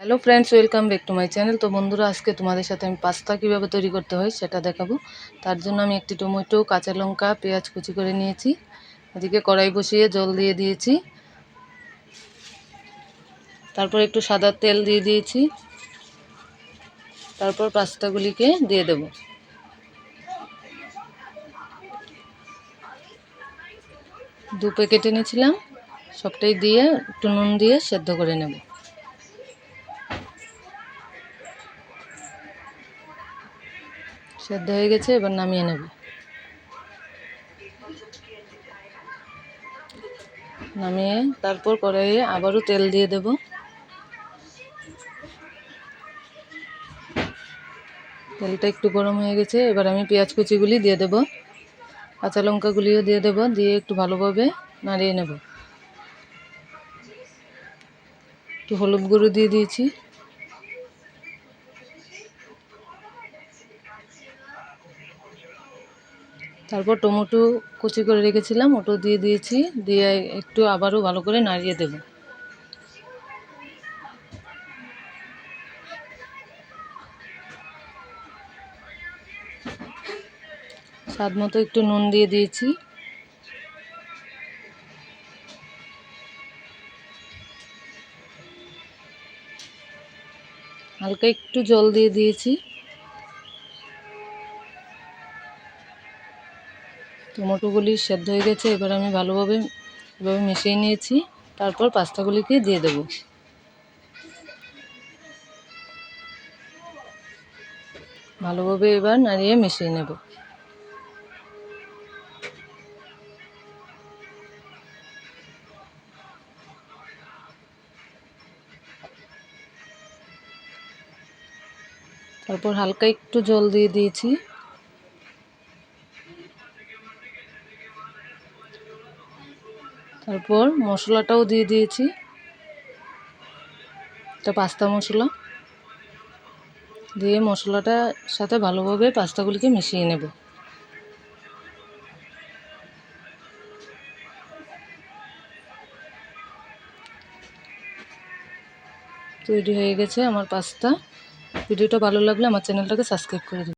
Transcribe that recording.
Hello friends welcome back to my channel তো বন্ধুরা, আজকে তোমাদের সাথে আমি পাস্তা কীভাবে তৈরি করতে হয় সেটা দেখাবো। তার জন্য আমি একটি টমেটো, কাঁচা লঙ্কা, পেঁয়াজ কুচি করে নিয়েছি। এদিকে কড়াই বসিয়ে জল দিয়ে দিয়েছি। তারপর একটু সাদা তেল দিয়ে দিয়েছি। তারপর পাস্তাগুলিকে দিয়ে দেব। দু প্যাকেট এনেছিলাম। সবটাই দিয়ে একটু নুন দিয়ে সেদ্ধ করে নেব। সেদ্ধ হয়ে গেছে, এবার নামিয়ে নেব। নামিয়ে তারপর কড়াইয়ে আবারও তেল দিয়ে দেব। তেলটা একটু গরম হয়ে গেছে, এবার আমি পেঁয়াজ কুচিগুলি দিয়ে দেব। কাঁচা লঙ্কাগুলিও দিয়ে দেব, দিয়ে একটু ভালোভাবে নাড়িয়ে নেব। একটু হলুদ গুঁড়ো দিয়ে দিয়েছি। তারপর টমেটো কুচি করে রেখেছিলাম ওটো দিয়ে দিয়েছি, দিয়ে একটু আবারও ভালো করে নাড়িয়ে দেব। স্বাদ মতো একটু নুন দিয়ে দিয়েছি। হালকা একটু জল দিয়ে দিয়েছি। টমেটোগুলি সেদ্ধ হয়ে গেছে, এবার আমি ভালোভাবে এভাবে মিশিয়ে নিয়েছি। তারপর পাস্তাগুলিকে দিয়ে দেব। ভালোভাবে এবার নাড়িয়ে মিশিয়ে নেব। তারপর হালকা একটু জল দিয়ে দিয়েছি। তারপর মশলাটাও দিয়ে দিয়েছি। এটা পাস্তা মশলা। দিয়ে মশলাটার সাথে ভালোভাবে পাস্তাগুলিকে মিশিয়ে নেব। তৈরি হয়ে গেছে আমার পাস্তা। ভিডিওটা ভালো লাগলে আমার চ্যানেলটাকে সাবস্ক্রাইব করে দিন